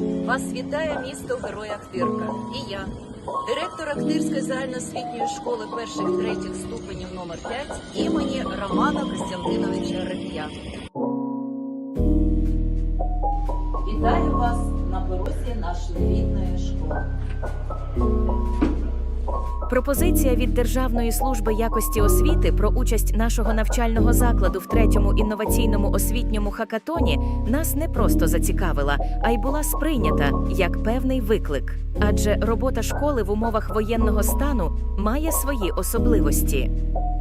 Вас вітає місто Герой Ахтирка. І я, директор Ахтирської загальноосвітньої школи перших третіх ступенів номер 5 імені Романа Костянтиновича Реп'я. Вітаю вас на порозі нашої рідної школи. Пропозиція від Державної служби якості освіти про участь нашого навчального закладу в третьому інноваційному освітньому хакатоні нас не просто зацікавила, а й була сприйнята як певний виклик. Адже робота школи в умовах воєнного стану має свої особливості.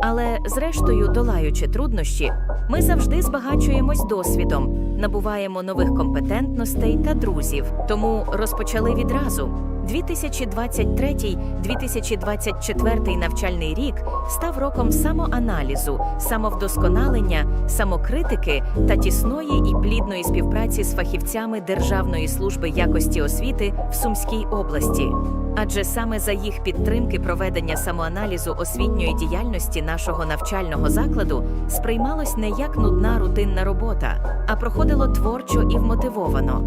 Але, зрештою, долаючи труднощі, ми завжди збагачуємось досвідом, набуваємо нових компетентностей та друзів. Тому розпочали відразу. 2023-2024 навчальний рік став роком самоаналізу, самовдосконалення, самокритики та тісної і плідної співпраці з фахівцями Державної служби якості освіти в Сумській області. Адже саме за їх підтримки проведення самоаналізу освітньої діяльності нашого навчального закладу сприймалось не як нудна рутинна робота, а проходило творчо і вмотивовано.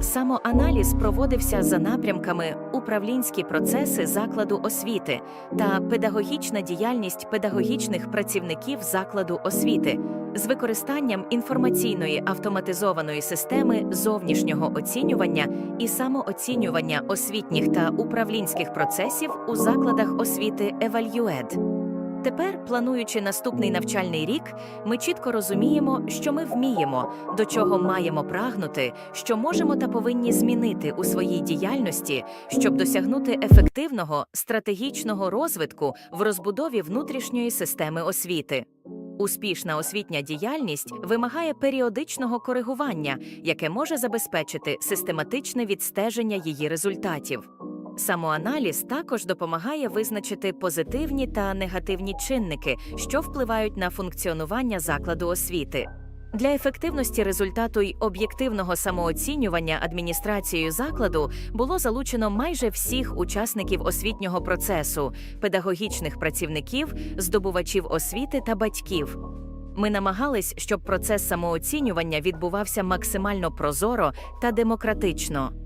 Самоаналіз проводився за напрямками управлінські процеси закладу освіти та педагогічна діяльність педагогічних працівників закладу освіти з використанням інформаційної автоматизованої системи зовнішнього оцінювання і самооцінювання освітніх та управлінських процесів у закладах освіти Евальюед. Тепер, плануючи наступний навчальний рік, ми чітко розуміємо, що ми вміємо, до чого маємо прагнути, що можемо та повинні змінити у своїй діяльності, щоб досягнути ефективного стратегічного розвитку в розбудові внутрішньої системи освіти. Успішна освітня діяльність вимагає періодичного коригування, яке може забезпечити систематичне відстеження її результатів. Самоаналіз також допомагає визначити позитивні та негативні чинники, що впливають на функціонування закладу освіти. Для ефективності результату й об'єктивного самооцінювання адміністрацією закладу було залучено майже всіх учасників освітнього процесу, педагогічних працівників, здобувачів освіти та батьків. Ми намагались, щоб процес самооцінювання відбувався максимально прозоро та демократично.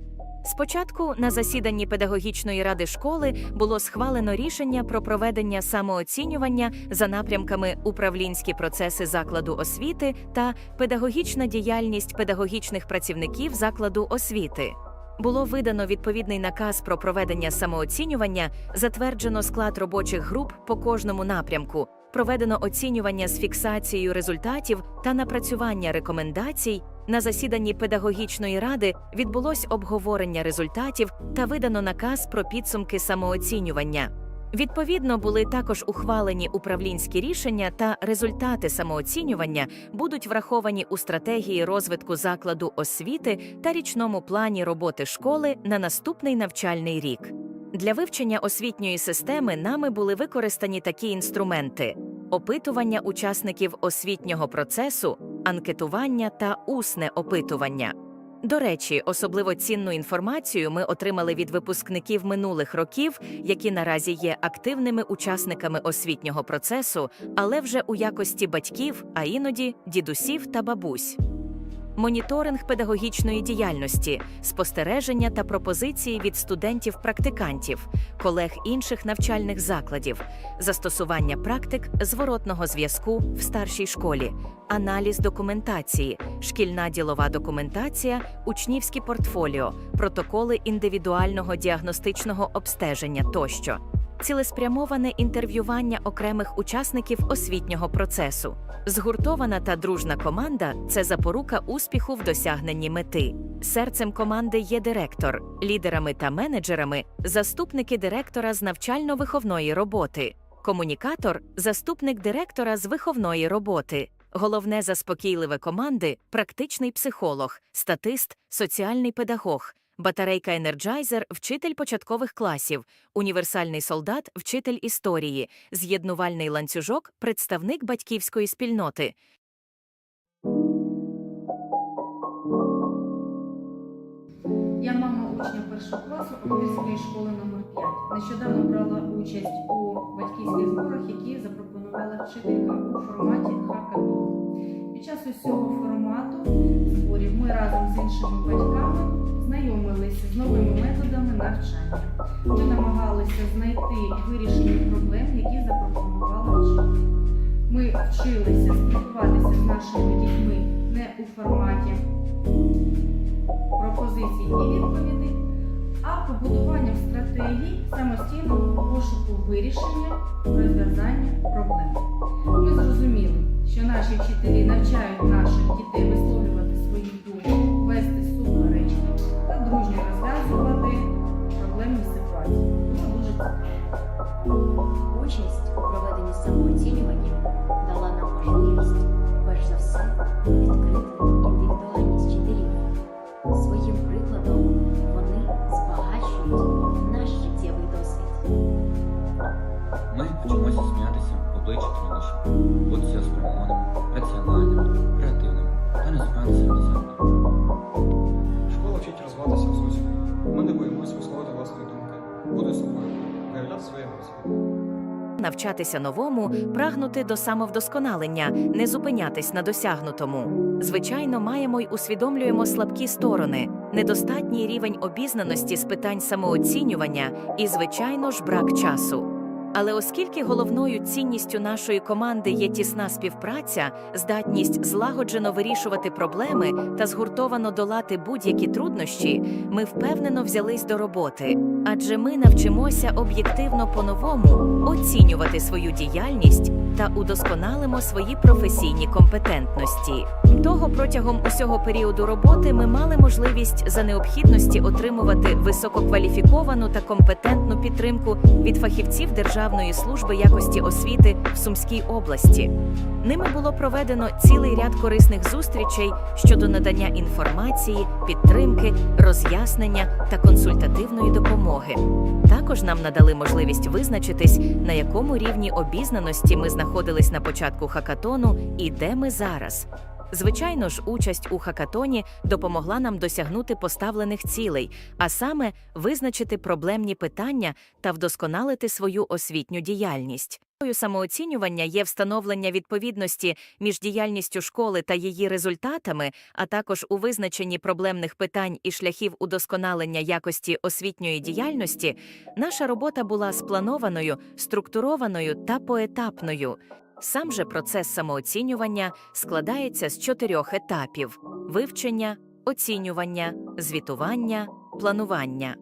Спочатку на засіданні педагогічної ради школи було схвалено рішення про проведення самооцінювання за напрямками управлінські процеси закладу освіти та педагогічна діяльність педагогічних працівників закладу освіти. Було видано відповідний наказ про проведення самооцінювання, затверджено склад робочих груп по кожному напрямку, проведено оцінювання з фіксацією результатів та напрацювання рекомендацій. На засіданні педагогічної ради відбулось обговорення результатів та видано наказ про підсумки самооцінювання. Відповідно, були також ухвалені управлінські рішення та результати самооцінювання будуть враховані у стратегії розвитку закладу освіти та річному плані роботи школи на наступний навчальний рік. Для вивчення освітньої системи нами були використані такі інструменти: опитування учасників освітнього процесу, анкетування та усне опитування. До речі, особливо цінну інформацію ми отримали від випускників минулих років, які наразі є активними учасниками освітнього процесу, але вже у якості батьків, а іноді дідусів та бабусь. Моніторинг педагогічної діяльності, спостереження та пропозиції від студентів-практикантів, колег інших навчальних закладів, застосування практик зворотного зв'язку в старшій школі, аналіз документації, шкільна ділова документація, учнівські портфоліо, протоколи індивідуального діагностичного обстеження тощо. Цілеспрямоване інтерв'ювання окремих учасників освітнього процесу. Згуртована та дружна команда це запорука успіху в досягненні мети. Серцем команди є директор, лідерами та менеджерами, заступники директора з навчально-виховної роботи, комунікатор, заступник директора з виховної роботи. Головне заспокійливе команди практичний психолог, статист, соціальний педагог, батарейка енерджайзер, вчитель початкових класів, універсальний солдат, вчитель історії, з'єднувальний ланцюжок, представник батьківської спільноти. Я мама учня першого класу Охтирської школи номер 5 Нещодавно брала участь у батьківських зборах, які запропонувала вчителька у форматі хакатон. Під час усього формату зборів ми разом з іншими батьками знайти вирішення проблем, які запропонували вчителі. Ми вчилися спілкуватися з нашими дітьми не у форматі пропозицій і відповідей, а побудуванням стратегій самостійного пошуку вирішення розв'язання проблем. Ми зрозуміли, що наші вчителі навчають наших дітей висловлювати свою Участь у проведенні самооцінювання дала нам можливість, перш за все, відкрити індивідуальність вчителів. Своїм прикладом вони збагачують наш життєвий досвід. Ми вчимося сміятися в обличчя труднощів, бути цілеспрямованими, раціональними, креативними та не на. Школа вчить розвиватися в соціумі. Ми не боїмося висловити власні думки, бути собою, виявляти свої емоції. Навчатися новому, прагнути до самовдосконалення, не зупинятись на досягнутому. Звичайно, маємо й усвідомлюємо слабкі сторони, недостатній рівень обізнаності з питань самооцінювання і, звичайно ж, брак часу. Але оскільки головною цінністю нашої команди є тісна співпраця, здатність злагоджено вирішувати проблеми та згуртовано долати будь-які труднощі, ми впевнено взялись до роботи. Адже ми навчимося об'єктивно по-новому оцінювати свою діяльність та удосконалимо свої професійні компетентності. Того протягом усього періоду роботи ми мали можливість за необхідності отримувати висококваліфіковану та компетентну підтримку від фахівців Державної служби якості освіти в Сумській області. Ними було проведено цілий ряд корисних зустрічей щодо надання інформації, підтримки, роз'яснення та консультативної допомоги. Також нам надали можливість визначитись, на якому рівні обізнаності ми знаходились на початку хакатону і де ми зараз. Звичайно ж, участь у хакатоні допомогла нам досягнути поставлених цілей, а саме визначити проблемні питання та вдосконалити свою освітню діяльність. Самооцінювання є встановлення відповідності між діяльністю школи та її результатами, а також у визначенні проблемних питань і шляхів удосконалення якості освітньої діяльності. Наша робота була спланованою, структурованою та поетапною. Сам же процес самооцінювання складається з чотирьох етапів: вивчення, оцінювання, звітування, планування.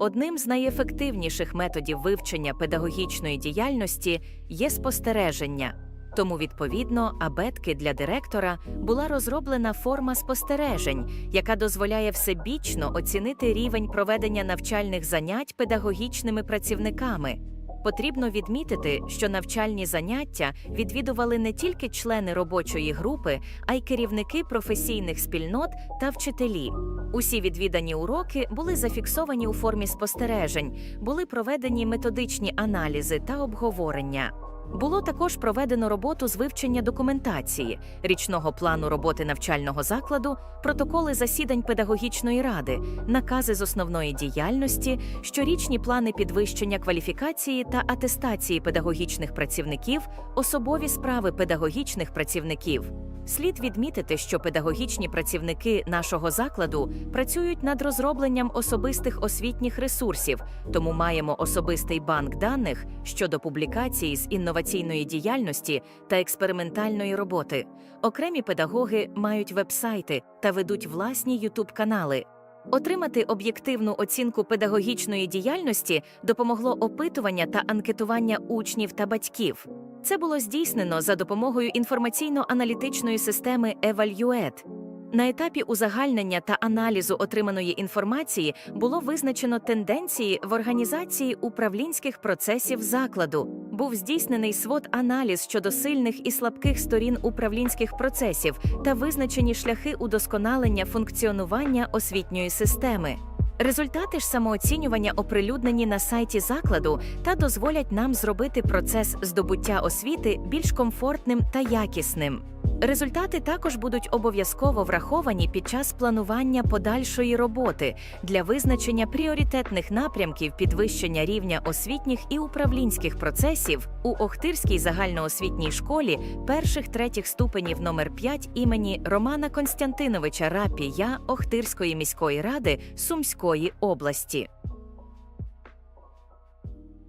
Одним з найефективніших методів вивчення педагогічної діяльності є спостереження. Тому, відповідно, абетки для директора була розроблена форма спостережень, яка дозволяє всебічно оцінити рівень проведення навчальних занять педагогічними працівниками. Потрібно відмітити, що навчальні заняття відвідували не тільки члени робочої групи, а й керівники професійних спільнот та вчителі. Усі відвідані уроки були зафіксовані у формі спостережень, були проведені методичні аналізи та обговорення. Було також проведено роботу з вивчення документації, річного плану роботи навчального закладу, протоколи засідань педагогічної ради, накази з основної діяльності, щорічні плани підвищення кваліфікації та атестації педагогічних працівників, особові справи педагогічних працівників. Слід відмітити, що педагогічні працівники нашого закладу працюють над розробленням особистих освітніх ресурсів, тому маємо особистий банк даних щодо публікації з інноваційної діяльності та експериментальної роботи. Окремі педагоги мають вебсайти та ведуть власні ютуб-канали. Отримати об'єктивну оцінку педагогічної діяльності допомогло опитування та анкетування учнів та батьків. Це було здійснено за допомогою інформаційно-аналітичної системи Evaluate. На етапі узагальнення та аналізу отриманої інформації було визначено тенденції в організації управлінських процесів закладу. Був здійснений свод-аналіз щодо сильних і слабких сторін управлінських процесів та визначені шляхи удосконалення функціонування освітньої системи. Результати ж самооцінювання оприлюднені на сайті закладу та дозволять нам зробити процес здобуття освіти більш комфортним та якісним. Результати також будуть обов'язково враховані під час планування подальшої роботи для визначення пріоритетних напрямків підвищення рівня освітніх і управлінських процесів у Охтирській загальноосвітній школі перших третіх ступенів номер 5 імені Романа Константиновича Рапія Охтирської міської ради Сумської області.